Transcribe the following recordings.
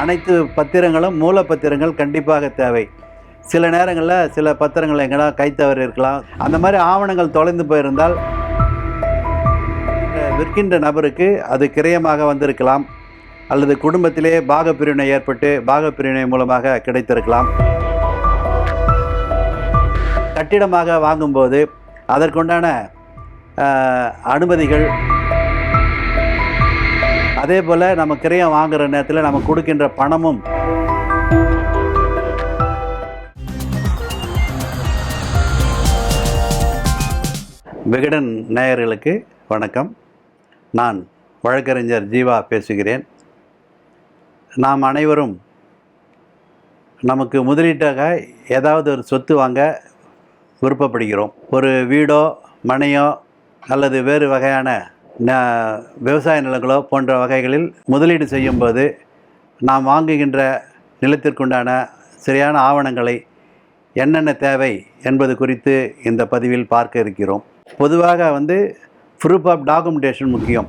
அனைத்து பத்திரங்களும் மூலப்பத்திரங்கள் கண்டிப்பாக தேவை. சில நேரங்களில் சில பத்திரங்கள் எங்கன்னா கை இருக்கலாம். அந்த மாதிரி ஆவணங்கள் தொலைந்து போயிருந்தால் விற்கின்ற நபருக்கு அது கிரயமாக வந்திருக்கலாம். அல்லது குடும்பத்திலே பாகப்பிரிவினை ஏற்பட்டு பாகப்பிரிவினை மூலமாக கிடைத்திருக்கலாம். கட்டிடமாக வாங்கும்போது அதற்குண்டான அனுமதிகள். அதே போல் நம்ம கிரயம் வாங்குகிற நேரத்தில் நம்ம கொடுக்கின்ற பணமும். விகடன் நேயர்களுக்கு வணக்கம். நான் வழக்கறிஞர் ஜீவா பேசுகிறேன். நாம் அனைவரும் நமக்கு முதலீட்டாக ஏதாவது ஒரு சொத்து வாங்க விருப்பப்படுகிறோம். ஒரு வீடோ மனையோ அல்லது வேறு வகையான ந விவசாய நிலங்களோ போன்ற வகைகளில் முதலீடு செய்யும்போது நாம் வாங்குகின்ற நிலத்திற்குண்டான சரியான ஆவணங்களை என்னென்ன தேவை என்பது குறித்து இந்த பதிவில் பார்க்க இருக்கிறோம். பொதுவாக வந்து ப்ரூஃப் ஆஃப் டாக்குமெண்டேஷன் முக்கியம்.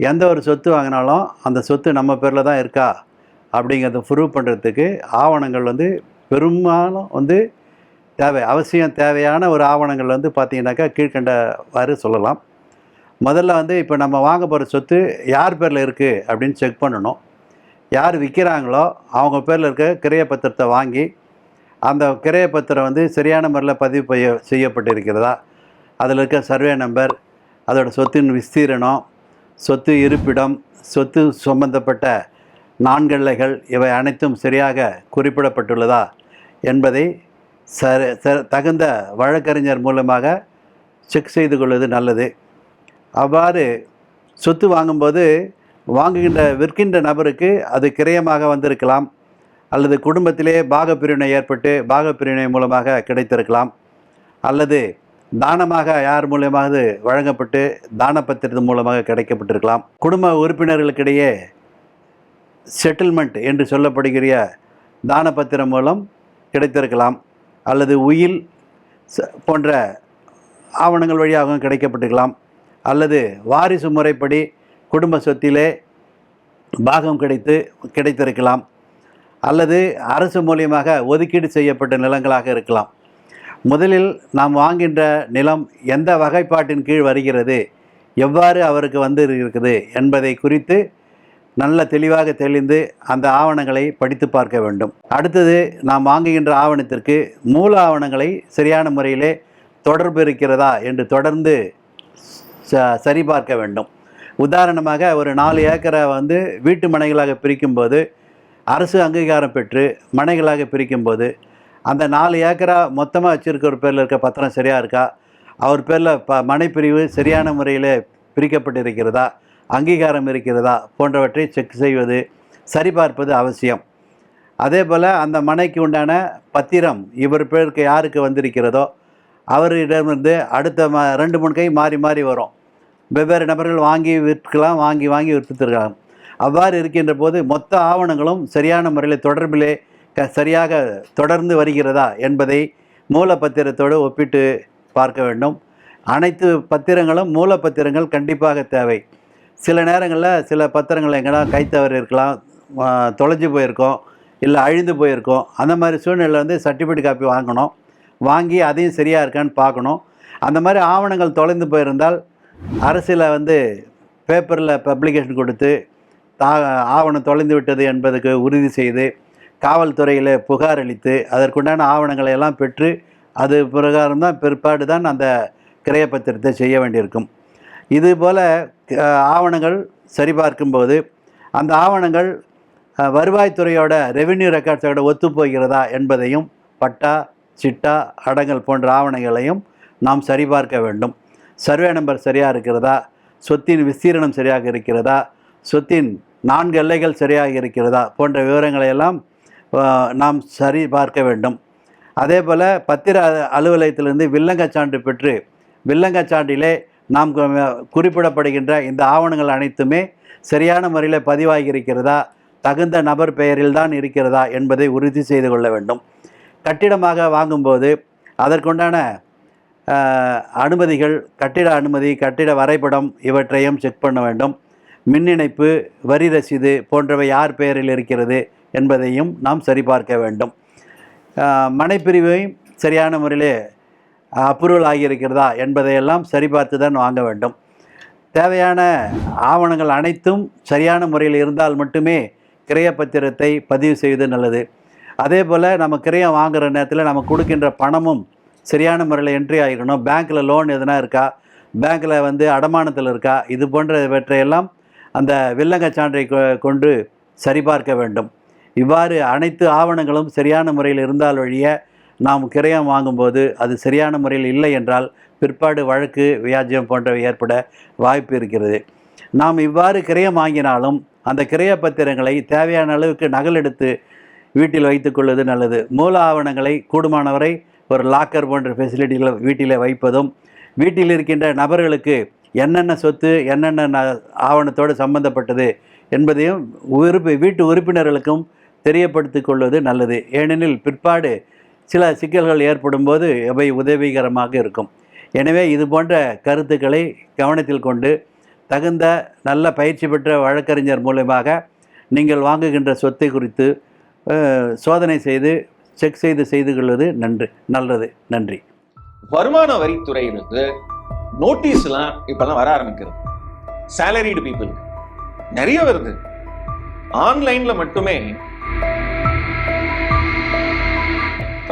எந்த ஒரு சொத்து வாங்கினாலும் அந்த சொத்து நம்ம பேரில் தான் இருக்கா அப்படிங்கிறத ப்ரூவ் பண்ணுறதுக்கு ஆவணங்கள் வந்து பெரும்பாலும் வந்து தேவை அவசியம் தேவையான ஒரு ஆவணங்கள் வந்து பார்த்தீங்கன்னாக்கா கீழ்கண்டவாறு சொல்லலாம். முதல்ல வந்து இப்போ நம்ம வாங்க போகிற சொத்து யார் பேரில் இருக்குது அப்படின்னு செக் பண்ணணும். யார் விற்கிறாங்களோ அவங்க பேரில் இருக்க கிரைய பத்திரத்தை வாங்கி அந்த கிரைய பத்திரம் வந்து சரியான முறையில் பதிவு செய்ய செய்யப்பட்டிருக்கிறதா? அதில் இருக்க சர்வே நம்பர் அதோட சொத்தின் விஸ்தீரணம் சொத்து இருப்பிடம் சொத்து சம்பந்தப்பட்ட நான்கெல்லைகள் இவை அனைத்தும் சரியாக குறிப்பிடப்பட்டுள்ளதா என்பதை சரி ச- தகுந்த வழக்கறிஞர் மூலமாக செக் செய்து கொள்வது நல்லது. அவ்வாறு சொத்து வாங்கும்போது வாங்குகின்ற விற்கின்ற நபருக்கு அது கிரயமாக வந்திருக்கலாம். அல்லது குடும்பத்திலே பாகப்பிரிவினை ஏற்பட்டு பாகப்பிரிவினை மூலமாக கிடைத்திருக்கலாம். அல்லது தானமாக யார் மூலியமாக வழங்கப்பட்டு தானப்பத்திரத்தின் மூலமாக கிடைக்கப்பட்டிருக்கலாம். குடும்ப உறுப்பினர்களுக்கிடையே செட்டில்மெண்ட் என்று சொல்லப்படுகிற தானப்பத்திரம் மூலம் கிடைத்திருக்கலாம். அல்லது உயில் ச- போன்ற ஆவணங்கள் வழியாகவும் கிடைக்கப்பட்டிருக்கலாம் அல்லது வாரிசு முறைப்படி குடும்ப சொத்திலே பாகம் கிடைத்து கிடைத்திருக்கலாம். அல்லது அரசு மூலியமாக ஒதுக்கீடு செய்யப்பட்ட நிலங்களாக இருக்கலாம். முதலில் நாம் வாங்கின்ற நிலம் எந்த வகைப்பாட்டின் கீழ் வருகிறது எவ்வாறு அவருக்கு வந்து இருக்குது என்பதை குறித்து நல்ல தெளிவாக தெளிந்து அந்த ஆவணங்களை படித்து பார்க்க வேண்டும். அடுத்தது நாம் வாங்குகின்ற ஆவணத்திற்கு மூல ஆவணங்களை சரியான முறையிலே தொடர்பு இருக்கிறதா என்று தொடர்ந்து ச- சரிபார்க்க வேண்டும். உதாரணமாக ஒரு நாலு ஏக்கரை வந்து வீட்டு மனைகளாக பிரிக்கும்போது அரசு அங்கீகாரம் பெற்று மனைகளாக பிரிக்கும்போது அந்த நாலு ஏக்கரா மொத்தமாக வச்சுருக்கிற பேரில் இருக்க பத்திரம் சரியாக இருக்கா? அவர் பேரில் ப மனைப்பிரிவு சரியான முறையில் பிரிக்கப்பட்டிருக்கிறதா? அங்கீகாரம் இருக்கிறதா போன்றவற்றை செக் செய்வது சரிபார்ப்பது அவசியம். அதே போல் அந்த மனைக்கு உண்டான பத்திரம் இவர் பேருக்கு யாருக்கு வந்திருக்கிறதோ அவரிடமிருந்து அடுத்த ம ரெண்டு மூணு கை மாறி மாறி வரும். வெவ்வேறு நபர்கள் வாங்கி விற்கலாம் வாங்கி வாங்கி விற்றுத்திருக்கலாம் அவ்வாறு இருக்கின்ற போது மொத்த ஆவணங்களும் சரியான முறையில் தொடர்பிலே க சரியாக தொடர்ந்து வருகிறதா என்பதை மூலப்பத்திரத்தோடு ஒப்பிட்டு பார்க்க வேண்டும். அனைத்து பத்திரங்களும் மூலப்பத்திரங்கள் கண்டிப்பாக தேவை. சில நேரங்களில் சில பத்திரங்கள் எங்கன்னா கைத்தவறு இருக்கலாம் தொலைஞ்சு போயிருக்கோம் இல்லை அழிந்து போயிருக்கோம் அந்த மாதிரி சூழ்நிலையில் வந்து சர்டிஃபிகேட் காப்பி வாங்கணும். வாங்கி அதையும் சரியாக இருக்கான்னு பார்க்கணும். அந்த மாதிரி ஆவணங்கள் தொலைந்து போயிருந்தால் அரசில் வந்து பேப்பரில் பப்ளிகேஷன் கொடுத்து தா ஆவணம் தொலைந்து விட்டது என்பதுக்கு உறுதி செய்து காவல்துறையில் புகார் அளித்து அதற்குண்டான ஆவணங்களை எல்லாம் பெற்று அது பிரகாரம் தான் பிற்பாடு தான் அந்த கிரையப்பத்திரத்தை செய்ய வேண்டியிருக்கும். இதுபோல் ஆவணங்கள் சரிபார்க்கும்போது அந்த ஆவணங்கள் வருவாய்த்துறையோட ரெவென்யூ ரெக்கார்ட்ஸோட ஒத்துப்போகிறதா என்பதையும் பட்டா சிட்டா அடங்கல் போன்ற ஆவணங்களையும் நாம் சரிபார்க்க வேண்டும். சர்வே நம்பர் சரியாக இருக்கிறதா? சொத்தின் விஸ்தீரணம் சரியாக இருக்கிறதா? சொத்தின் நான்கு எல்லைகள் சரியாக இருக்கிறதா? போன்ற விவரங்களை எல்லாம் நாம் சரி பார்க்க வேண்டும். அதே போல் பத்திர அலுவலகத்திலிருந்து வில்லங்கச் சான்று பெற்று வில்லங்கச் சான்றிலே நாம் குறிப்பிடப்படுகின்ற இந்த ஆவணங்கள் அனைத்துமே சரியான முறையில் பதிவாகி இருக்கிறதா தகுந்த நபர் பெயரில் தான் இருக்கிறதா என்பதை உறுதி செய்து கொள்ள வேண்டும். கட்டிடமாக வாங்கும்போது அதற்குண்டான அனுமதிகள் கட்டிட அனுமதி கட்டிட வரைபடம் இவற்றையும் செக் பண்ண வேண்டும். மின் இணைப்பு வரி ரசீது போன்றவை யார் பெயரில் இருக்கிறது என்பதையும் நாம் சரிபார்க்க வேண்டும். மனைப்பிரிவையும் சரியான முறையிலே அப்ரூவல் ஆகியிருக்கிறதா என்பதையெல்லாம் சரிபார்த்து தான் வாங்க வேண்டும். தேவையான ஆவணங்கள் அனைத்தும் சரியான முறையில் இருந்தால் மட்டுமே கிரையப்பத்திரத்தை பதிவு செய்வது நல்லது. அதே போல் நம்ம கிரயம் வாங்குகிற நேரத்தில் நம்ம கொடுக்கின்ற பணமும் சரியான முறையில் என்ட்ரி ஆகிக்கணும். பேங்க்கில் லோன் எதுனா இருக்கா? பேங்க்கில் வந்து அடமானத்தில் இருக்கா? இது போன்றவற்றையெல்லாம் அந்த வில்லங்க சான்றை கொ- கொண்டு சரிபார்க்க வேண்டும். இவ்வாறு அனைத்து ஆவணங்களும் சரியான முறையில் இருந்தால் வழிய நாம் கிரயம் வாங்கும்போது அது சரியான முறையில் இல்லை என்றால் பிற்பாடு வழக்கு வியாஜ்யம் போன்றவை ஏற்பட வாய்ப்பு இருக்கிறது. நாம் இவ்வாறு கிரயம் வாங்கினாலும் அந்த கிரய பத்திரங்களை தேவையான அளவுக்கு நகலெடுத்து வீட்டில் வைத்துக்கொள்வது நல்லது. மூல ஆவணங்களை கூடுமானவரை ஒரு லாக்கர் போன்ற ஃபெசிலிட்டிகளை வீட்டிலே வைப்பதும் வீட்டில் இருக்கின்ற நபர்களுக்கு என்னென்ன சொத்து என்னென்ன ந- ஆவணத்தோடு சம்பந்தப்பட்டது என்பதையும் உறுப்பு வீட்டு உறுப்பினர்களுக்கும் தெரியப்படுத்திக் கொள்வது நல்லது. ஏனெனில் பிற்பாடு சில சிக்கல்கள் ஏற்படும் போது அவை உதவிகரமாக இருக்கும். எனவே இது போன்ற கருத்துக்களை கவனத்தில் கொண்டு தகுந்த நல்ல பயிற்சி பெற்ற வழக்கறிஞர் மூலமாக நீங்கள் வாங்குகின்ற சொத்தை குறித்து சோதனை செய்து செக் செய்து செய்து கொள்வது நன்று நல்லது. நன்றி. வருமான வரித்துறையிலிருந்து நோட்டீஸ்லாம் இப்பெல்லாம் வர ஆரம்பிக்கிறது சேலரிடு பீப்புள் நிறைய வருது. ஆன்லைன்ல மட்டுமே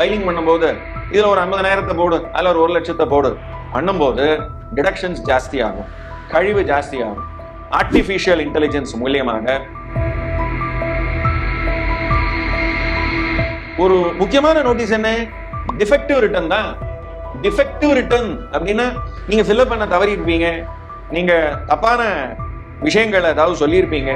ஃபைலிங் பண்ணும்போது இதில் ஒரு ஐம்பதனாயிரத்தை போடு அதில் ஒரு ஒரு லட்சத்தை போடு. பண்ணும்போது டிடக்ஷன்ஸ் ஜாஸ்தி ஆகும் கழிவு ஜாஸ்தி ஆகும் ஆர்டிஃபிஷியல் இன்டெலிஜென்ஸ் மூலியமாக ஒரு முக்கியமான நோட்டீஸ் என்ன? டிஃபெக்டிவ் ரிட்டர்ன் தான். டிஃபெக்டிவ் ரிட்டர்ன் அப்படின்னா நீங்க ஃபில்அப் பண்ண தவறி இருப்பீங்க நீங்க தப்பான விஷயங்களை ஏதாவது சொல்லியிருப்பீங்க.